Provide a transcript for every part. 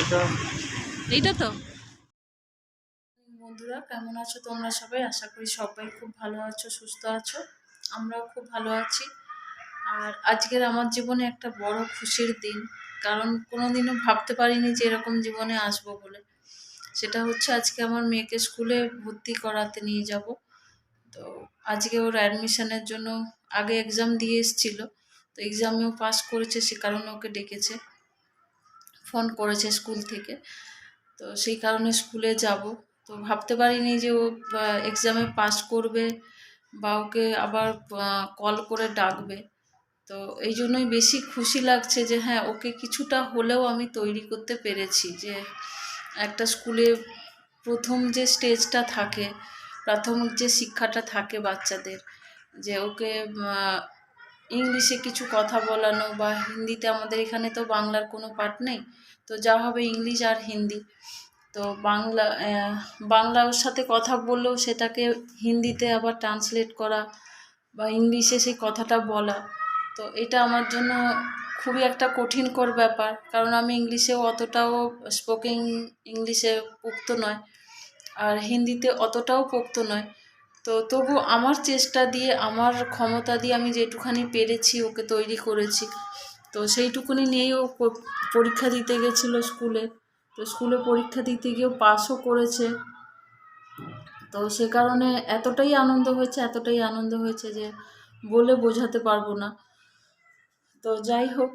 এটা এইটা তো। বন্ধুরা, কেমন আছো তোমরা সবাই? আশা করি সবাই খুব ভালো আছো, সুস্থ আছো। আমরাও খুব ভালো আছি। আর আজকের আমার জীবনে একটা বড় খুশির দিন। কারণ কোনোদিনও ভাবতে পারিনি যে এরকম জীবনে আসব বলে। সেটা হচ্ছে আজকে আমার মেয়েকে স্কুলে ভর্তি করাতে নিয়ে যাব। তো আজকে ওর অ্যাডমিশনের জন্য আগে এক্সাম দিয়ে এসেছিল। তো এক্সামেও পাস করেছে, সে কারণে ওকে ডেকেছে। ফোন করেছে স্কুল থেকে। তো সেই কারণে স্কুলে যাব। তো ভাবতে পারিনি যে ও এক্সামে পাস করবে বা ওকে আবার কল করে ডাকবে। তো এই জন্যই বেশি খুশি লাগছে যে হ্যাঁ ওকে কিছুটা হলেও আমি তৈরি করতে পেরেছি যে, একটা স্কুলে প্রথম যে স্টেজটা থাকে, প্রাথমিক যে শিক্ষাটা থাকে বাচ্চাদের, যে ওকে ইংলিশে কিছু কথা বলানো বা হিন্দিতে আমাদের এখানে তো বাংলার কোনো পাঠ নেই। তো যা হবে ইংলিশ আর হিন্দি। তো বাংলা বাংলার সাথে কথা বললেও সেটাকে হিন্দিতে আবার ট্রান্সলেট করা বা ইংলিশে সেই কথাটা বলা, তো এটা আমার জন্য খুবই একটা কঠিনকর ব্যাপার। কারণ আমি ইংলিশেও অতটাও স্পোকেন ইংলিশে পোক্ত নয়, আর হিন্দিতে অতটাও পোক্ত নয়। তো তবু আমার চেষ্টা দিয়ে, আমার ক্ষমতা দিয়ে আমি যেটুখানি পেরেছি ওকে তৈরি করেছি। তো সেইটুকুনি নিয়েই ও পরীক্ষা দিতে গেছিল স্কুলে। তো স্কুলে পরীক্ষা দিতে গিয়েও পাসও করেছে। তো সে কারণে এতটাই আনন্দ হয়েছে, এতটাই আনন্দ হয়েছে যে বলে বোঝাতে পারব না। তো যাই হোক,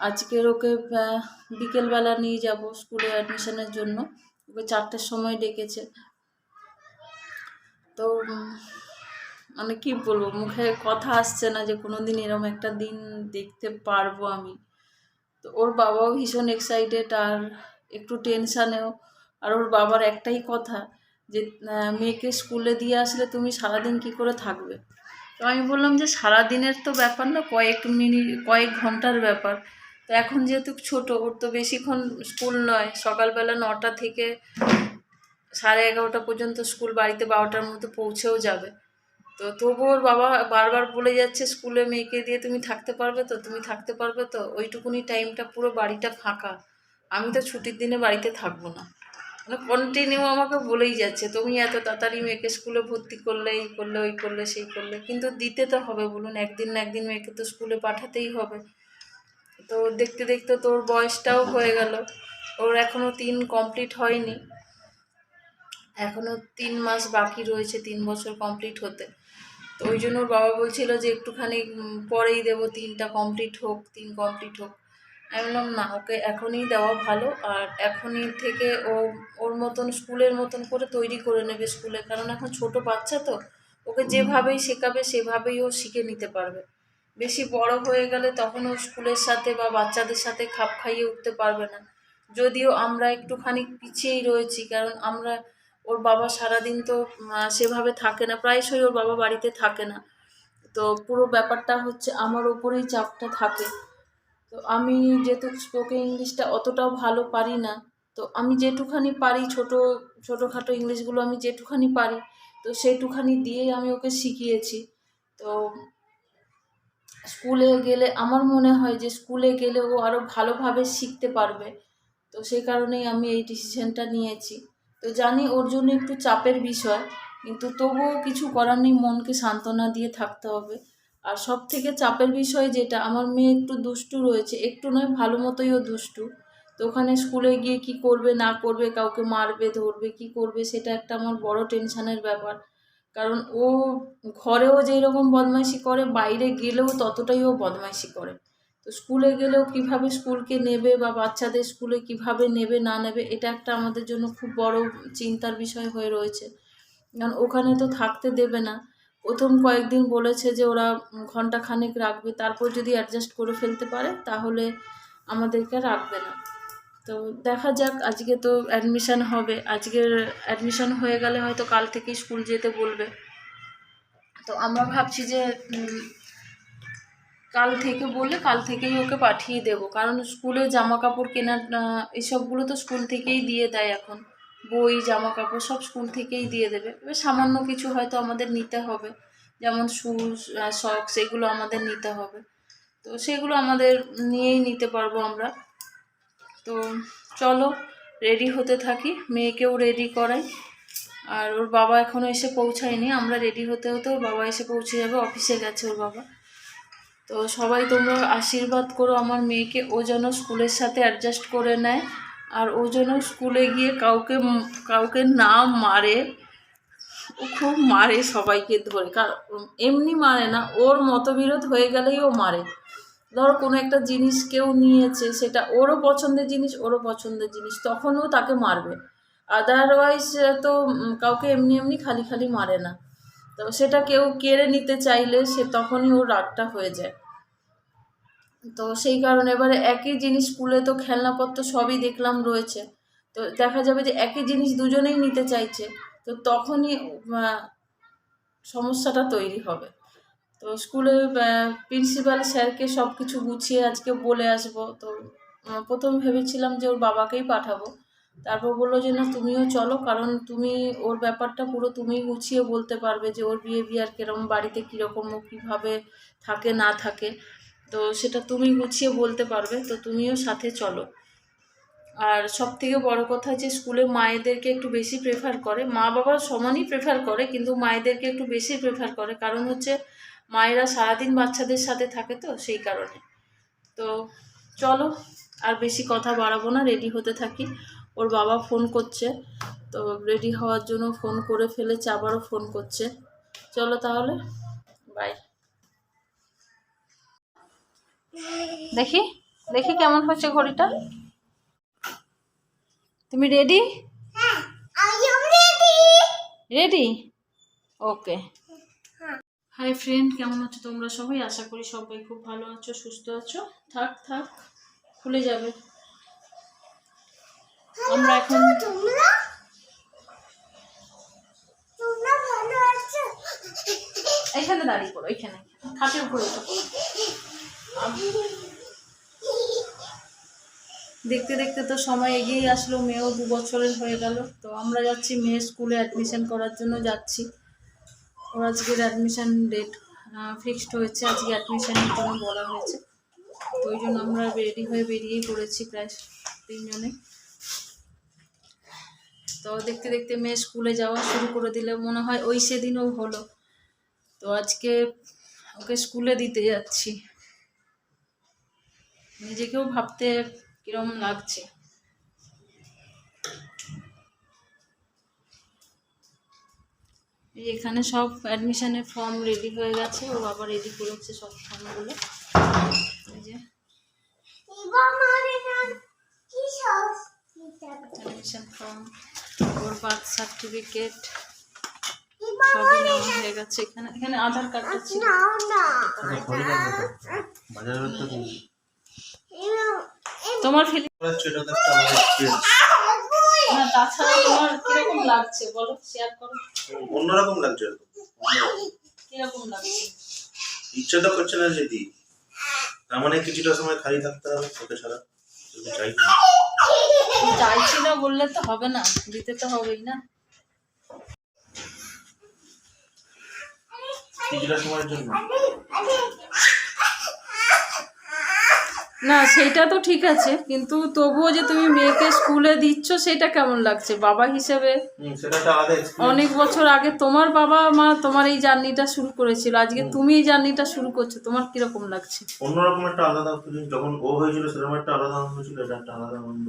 আজকের ওকে বিকেলবেলা নিয়ে যাব স্কুলে অ্যাডমিশনের জন্য। ওকে চারটের সময় ডেকেছে। তো মানে কি বলব, মুখে কথা আসছে না যে কোনো দিন এরম একটা দিন দেখতে পারব আমি। তো ওর বাবাও ভীষণ এক্সাইটেড আর একটু টেনশানেও আর ওর বাবার একটাই কথা যে মেয়েকে স্কুলে দিয়ে আসলে তুমি সারাদিন কি করে থাকবে? তো আমি বললাম যে, সারাদিনের তো ব্যাপার না, কয়েক মিনিট কয়েক ঘণ্টার ব্যাপার। তো এখন যেহেতু ছোট, ওর তো বেশিক্ষণ স্কুল নয়, সকালবেলা নটা থেকে সাড়ে এগারোটা পর্যন্ত স্কুল বাড়িতে বারোটার মধ্যে পৌঁছেও যাবে। তো তবুও ওর বাবা বারবার বলে যাচ্ছে, স্কুলে মেয়েকে দিয়ে তুমি থাকতে পারবে তো, তুমি থাকতে পারবে তো, ওইটুকুনি টাইমটা পুরো বাড়িটা ফাঁকা। আমি তো ছুটির দিনে বাড়িতে থাকব না। মানে কন্টিনিউ আমাকে বলেই যাচ্ছে, তুমি এত তাড়াতাড়ি মেয়েকে স্কুলে ভর্তি করলে, এই করলে, ওই করলে, সেই করলে। কিন্তু দিতে তো হবে, বলুন, একদিন না একদিন মেয়েকে তো স্কুলে পাঠাতেই হবে। তো দেখতে দেখতে তোর বয়সটাও হয়ে গেল। ওর এখনও তিন কমপ্লিট হয়নি। এখনও তিন মাস বাকি রয়েছে, তিন বছর কমপ্লিট হতে। তো ওই জন্য ওর বাবা বলছিল যে একটুখানি পরেই দেবো, তিনটা কমপ্লিট হোক, তিন কমপ্লিট হোক। আমি বললাম, না, ওকে এখনই দেওয়া ভালো, আর এখনই থেকে ও, ওর মতন, স্কুলের মতন করে তৈরি করে নেবে স্কুলে। কারণ এখন ছোট বাচ্চা তো, ওকে যেভাবেই শেখাবে, সেভাবেই ও শিখে নিতে পারবে। বেশি বড় হয়ে গেলে তখন ও স্কুলের সাথে বা বাচ্চাদের সাথে খাপ খাইয়ে উঠতে পারবে না। যদিও আমরা একটুখানি পিছিয়েই রয়েছি, কারণ আমরা ওর বাবা সারাদিন তো সেভাবে থাকে না, প্রায়শই ওর বাবা বাড়িতে থাকে না। তো পুরো ব্যাপারটা হচ্ছে আমার ওপরেই চাপটা থাকে। তো আমি যেহেতু স্পোকেন ইংলিশটা অতটাও ভালো পারি না, তো আমি যেটুখানি পারি ছোট, ছোটোখাটো ইংলিশগুলো আমি যেটুখানি পারি, তো সেইটুখানি দিয়েই আমি ওকে শিখিয়েছি। তো স্কুলে গেলে আমার মনে হয় যে স্কুলে গেলে ও আরও ভালোভাবে শিখতে পারবে। তো সেই কারণেই আমি এই ডিসিশনটা নিয়েছি। তো জানি ওর জন্য একটু চাপের বিষয়, কিন্তু তবুও কিছু করার নেই, মনকে সান্ত্বনা দিয়ে থাকতে হবে। আর সব থেকে চাপের বিষয় যেটা, আমার মেয়ে একটু দুষ্টু রয়েছে, একটু নয়, ভালো মতোই ও দুষ্টু। তো ওখানে স্কুলে গিয়ে কি করবে, না করবে, কাউকে মারবে, ধরবে, কি করবে, সেটা একটা আমার বড় টেনশনের ব্যাপার। কারণ ও ঘরেও যেরকম বদমাইশি করে, বাইরে গেলেও ততটাই ও বদমাইশি করে। তো স্কুলে গেলেও কীভাবে স্কুলকে নেবে বা বাচ্চাদের স্কুলে কীভাবে নেবে, না নেবে, এটা একটা আমাদের জন্য খুব বড় চিন্তার বিষয় হয়ে রয়েছে। কারণ ওখানে তো থাকতে দেবে না। প্রথম কয়েকদিন বলেছে যে ওরা ঘণ্টা খানেক রাখবে, তারপর যদি অ্যাডজাস্ট করে ফেলতে পারে, তাহলে আমাদেরকে রাখবে না। তো দেখা যাক, আজকে তো অ্যাডমিশান হবে। আজকের অ্যাডমিশান হয়ে গেলে হয়তো কাল থেকেই স্কুল যেতে বলবে। তো আমরা ভাবছি যে কাল থেকে বললে কাল থেকেই ওকে পাঠিয়ে দেব। কারণ স্কুলে জামা কাপড় কেনার এসবগুলো তো স্কুল থেকেই দিয়ে দেয় এখন। বই জামা কাপড় সব স্কুল থেকেই দিয়ে দেবে। এবার সামান্য কিছু হয়তো আমাদের নিতে হবে। যেমন শুজ সক্স এগুলো আমাদের নিতে হবে। তো সেগুলো আমাদের নিয়েই নিতে পারব আমরা। তো চলো রেডি হতে থাকি। মেয়েকেও রেডি করাই। আর ওর বাবা এখনও এসে পৌঁছায়নি। আমরা রেডি হতে হতে ওর বাবা এসে পৌঁছে যাবে। অফিসে গেছে ওর বাবা। তো সবাই তোমরা আশীর্বাদ করো আমার মেয়েকে, ও যেন স্কুলের সাথে অ্যাডজাস্ট করে নেয় আর ও যেন স্কুলে গিয়ে কাউকে কাউকে না মারে। ও খুব মারে সবাইকে ধরে কারণ এমনি মারে না, ওর মতবিরোধ হয়ে গেলেই ও মারে। ধরো কোনো একটা জিনিস কেউ নিয়েছে, সেটা ওরও পছন্দের জিনিস, ওরও পছন্দের জিনিস, তখনও তাকে মারবে। আদারওয়াইজ তো কাউকে এমনি এমনি খালি খালি মারে না। তো সেটা কেউ কেড়ে নিতে চাইলে সে তখনই ওর রাগটা হয়ে যায়। তো সেই কারণে এবারে একই জিনিস স্কুলে তো খেলনাপত্র সবই দেখলাম রয়েছে। তো দেখা যাবে যে একই জিনিস দুজনেই নিতে চাইছে। তো তখনই সমস্যাটা তৈরি হবে। তো স্কুলে প্রিন্সিপাল স্যারকে সব কিছু গুছিয়ে আজকে বলে আসব। তো প্রথম ভেবেছিলাম যে ওর বাবাকেই পাঠাবো। তারপর বলল যে, না, তুমিও চলো, কারণ তুমি, ওর ব্যাপারটা পুরো তুমি গুছিয়ে বলতে পারবে যে, ওর বিহেভিয়ার কীরকম, বাড়িতে কীরকম, ও কীভাবে থাকে, না থাকে। তো সেটা তুমি গুছিয়ে বলতে পারবে, তো তুমিও সাথে চলো। আর সব থেকে বড় কথা যে, স্কুলে মায়েদেরকে একটু বেশি প্রেফার করে। মা বাবা সমানই প্রেফার করে, কিন্তু মায়েদেরকে একটু বেশি প্রেফার করে। কারণ হচ্ছে, মায়েরা সারাদিন বাচ্চাদের সাথে থাকে তো, সেই কারণে। তো চলো, আর বেশি কথা বাড়াবো না রেডি হতে থাকি। ওর বাবা ফোন করছে। তো রেডি হওয়ার জন্য ফোন করে ফেলেছে আবারও ফোন করছে। চলো তাহলে বাই দেখি দেখি কেমন হচ্ছে ঘড়িটা। তুমি ready ready okay hi friend কেমন আছো তোমরা সবাই? আশা করি সবাই খুব ভালো আছো সুস্থ আছো। থাক থাক খুলে যাবে। আমরা এখন এখানে দাঁড়িয়ে পড়ো এখানে। খাটের উপরে উঠে পড়ো। দেখতে দেখতে তো সময় এগিয়ে আসলো মেয়েও দু বছরের হয়ে গেল। তো আমরা যাচ্ছি মেয়ে স্কুলে অ্যাডমিশন করার জন্য যাচ্ছি। ওর আজকের অ্যাডমিশন ডেট ফিক্সড হয়েছে আজকে অ্যাডমিশনের জন্য বলা হয়েছে। তো ওই জন্য আমরা রেডি হয়ে বেরিয়েই পড়েছি প্রায় তিনজনে। তো দেখতে দেখতে মেয়ে স্কুলে যাওয়া শুরু করে দিলে। মনে হয় ওই সেদিনও হলো। তো আজকে ওকে স্কুলে দিতে যাচ্ছি। নিজেকেও ভাবতে কিরম লাগছে। এখানে সব অ্যাডমিশনের ফর্ম রেডি হয়ে গেছে। ও বাবা রেডি করেছে সব ফর্মগুলো এই যে। অ্যাডমিশন ফর্ম ওর বার্থ সার্টিফিকেট সবই নেওয়া হয়ে। গেছে। এখানে এখানে আধার কার্ডটা ছিল তুমি এবার তোমার ফিলিং না তাছাড়া তোমার কীরকম লাগছে? বলো শেয়ার করো। অন্যরকম লাগছে কীরকম লাগছে? ইচ্ছে তো করছে না যদি তার মানে কিছুটা সময় খালি থাকতে হবে ওকে ছাড়া। চাইছি না বললে তো হবে না দিতে তো হবেই না। সময়ের জন্য। না সেটা তো ঠিক আছে কিন্তু তবুও যে তুমি মেয়েকে স্কুলে দিচ্ছ সেটা কেমন লাগছে? বাবা হিসেবে অনেক বছর আগে তোমার বাবা মা তোমার এই জার্নিটা শুরু করেছিল আজকে তুমি এই জার্নিটা শুরু করছ তোমার কীরকম লাগছে? অন্যরকম একটা আলাদা যখন ও হয়েছিল সেরকম একটা আলাদা হয়েছিল ছিল এটা একটা আলাদা আনন্দ।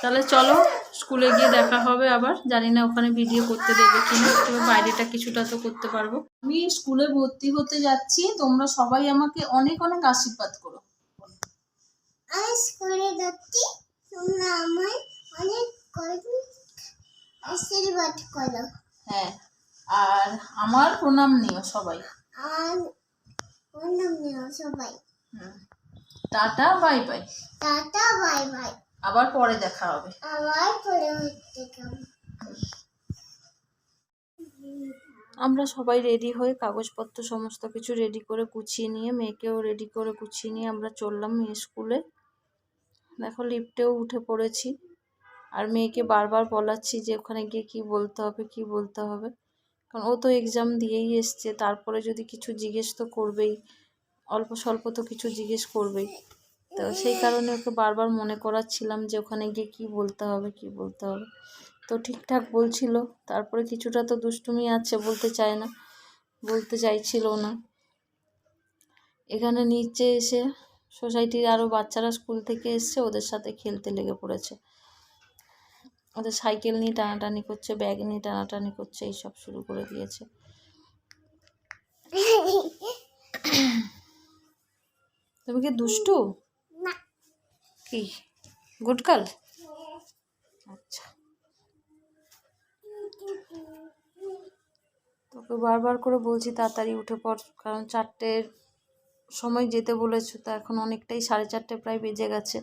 তাহলে চলো স্কুলে গিয়ে দেখা হবে আবার। জানি না ওখানে ভিডিও করতে দেবে কিনা তবে বাইরেটা কিছুটা তো করতে পারব। আমি স্কুলে ভর্তি হতে যাচ্ছি তোমরা সবাই আমাকে অনেক অনেক আশীর্বাদ করো। আমি স্কুলে যাচ্ছি তোমরা আমায় অনেক আশীর্বাদ করো। হ্যাঁ আর আমার প্রণাম নিও সবাই। আর প্রণাম নিও সবাই। হুম। টাটা বাই বাই। টাটা বাই বাই। আবার পরে দেখা হবে। আবার পরে আমরা সবাই রেডি হয়ে কাগজপত্র সমস্ত কিছু রেডি করে গুছিয়ে নিয়ে মেয়েকেও রেডি করে গুছিয়ে নিয়ে আমরা চললাম মেয়ে স্কুলে দেখো লিফটেও উঠে পড়েছি। আর মেয়েকে বারবার বলাচ্ছি যে ওখানে গিয়ে কি বলতে হবে কি বলতে হবে। কারণ ও তো এক্সাম দিয়েই এসছে তারপরে যদি কিছু জিজ্ঞেস তো করবেই। অল্প স্বল্প তো কিছু জিজ্ঞেস করবেই। তো সেই কারণে ওকে বারবার মনে করাচ্ছিলাম যে ওখানে গিয়ে কী বলতে হবে কী বলতে হবে। তো ঠিকঠাক বলছিল। তারপরে কিছুটা তো দুষ্টুমি আছে বলতে চায় না বলতে চাইছিল না। এখানে নিচে এসে সোসাইটির আরও বাচ্চারা স্কুল থেকে এসছে ওদের সাথে খেলতে লেগে পড়েছে। ওদের সাইকেল নিয়ে টানাটানি করছে ব্যাগ নিয়ে টানাটানি করছে এইসব শুরু করে দিয়েছে। তুমি কি দুষ্টু? কি? Good girl? আচ্ছা। তোকে বারবার করে বলছি তাড়াতাড়ি উঠে পড়, কারণ চারটের সময় যেতে বলেছ, তো এখন অনেকটাই সাড়ে চারটে প্রায় বেজে গেছে।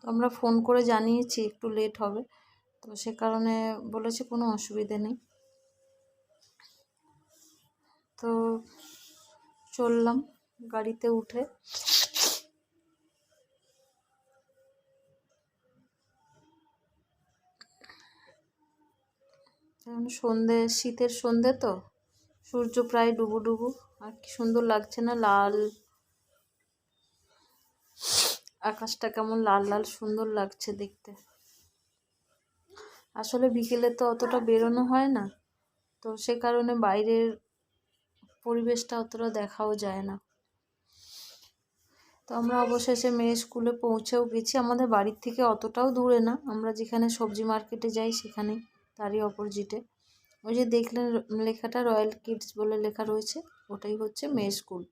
তো আমরা ফোন করে জানিয়েছি, একটু লেট হবে। তো সে কারণে বলেছে কোনো অসুবিধে নেই। তো চললাম গাড়িতে উঠে। এখন সন্ধে, শীতের সন্ধে তো? সূর্য প্রায় ডুবু ডুবু। আর কি সুন্দর লাগছে না লাল? আকাশটা কেমন লাল লাল সুন্দর লাগছে দেখতে। আসলে বিকেলে তো অতটা বেরোনো হয় না। তো সে কারণে বাইরের পরিবেশটা অতটা দেখাও যায় না। তো আমরা অবশেষে মেয়ে স্কুলে পৌঁছেও গেছি। আমাদের বাড়ির থেকে অতটাও দূরে না। আমরা যেখানে সবজি মার্কেটে যাই সেখানেই। তারই অপোজিটে ওই যে দেখলেন লেখাটা রয়্যাল কিডস বলে লেখা রয়েছে, ওটাই হচ্ছে মেয়ে স্কুল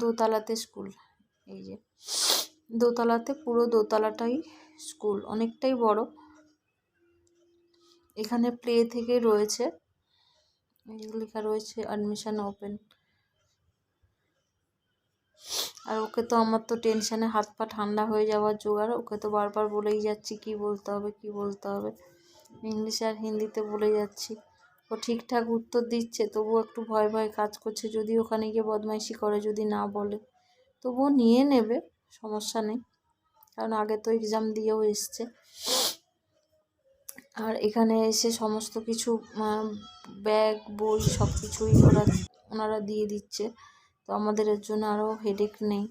দোতলাতে স্কুল এই যে। দোতলাতে পুরো দোতলাটাই স্কুল অনেকটাই বড়। এখানে প্লে থেকে রয়েছে লেখা রয়েছে অ্যাডমিশন ওপেন আর ওকে তো আমার তো টেনশানে হাত পা ঠান্ডা হয়ে যাওয়ার জোগাড় ওকে তো বারবার বলেই যাচ্ছি কি বলতে হবে, কি বলতে হবে। ইংলিশে আর হিন্দিতে বলে যাচ্ছি। ও ঠিকঠাক উত্তর দিচ্ছে, তবুও একটু ভয় ভয় কাজ করছে, যদি ওখানে গিয়ে বদমাইশি করে, যদি না বলে। তবুও নিয়ে নেবে, সমস্যা নেই, কারণ আগে তো এক্সাম দিয়েও এসছে। আর এখানে এসে সমস্ত কিছু ব্যাগ বই সব কিছুই ওরা, ওনারা দিয়ে দিচ্ছে। তো আমাদের এর জন্য আরও হেডেক নেই।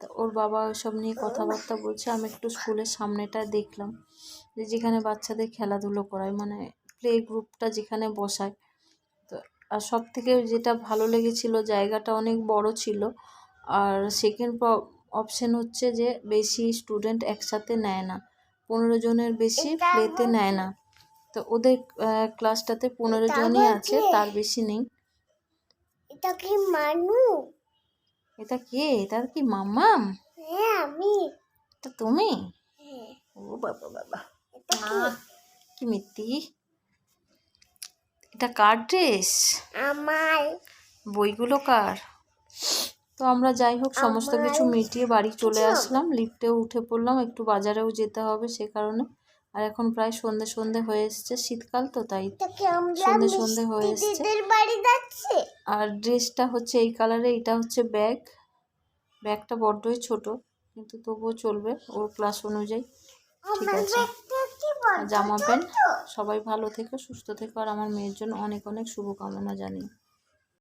তা ওর বাবা ওসব নিয়ে কথাবার্তা বলছে আমি একটু স্কুলের সামনেটা দেখলাম যে যেখানে বাচ্চাদের খেলাধুলো করায় মানে প্লে গ্রুপটা যেখানে বসায়। তো আর সব থেকে যেটা ভালো লেগেছিল জায়গাটা অনেক বড় ছিল। আর সেকেন্ড অপশন হচ্ছে যে বেশি স্টুডেন্ট একসাথে নেয় না পনেরো জনের বেশি প্লেতে নেয় না। তো ওদের ক্লাসটাতে পনেরো জনই আছে তার বেশি নেই। এটা কি মানু? এটা কে? এটা কি মাম্মাম? হ্যাঁ আমি। এটা তুমি? হ্যাঁ। ও বাবা বাবা। এটা কি? মিত্তি? এটা কার ড্রেস? আমার। বইগুলো কার? তো আমরা যাই হোক সমস্ত কিছু মিটিয়ে বাড়ি চলে আসলাম। লিফটেও উঠে পড়লাম একটু বাজারেও যেতে হবে সে কারণে। আর এখন প্রায় সন্ধে সন্ধে হয়ে এসছে শীতকাল তো তাই সন্ধে সন্ধে হয়ে এসছে। আর ড্রেসটা হচ্ছে এই কালারে এটা হচ্ছে ব্যাগ। ব্যাগটা বড্ডই ছোট কিন্তু তবুও চলবে ওর ক্লাস অনুযায়ী। ঠিক আছে। জামা প্যান্ট। সবাই ভালো থেকো সুস্থ থেকো আর আমার মেয়ের জন্য অনেক অনেক শুভকামনা জানি।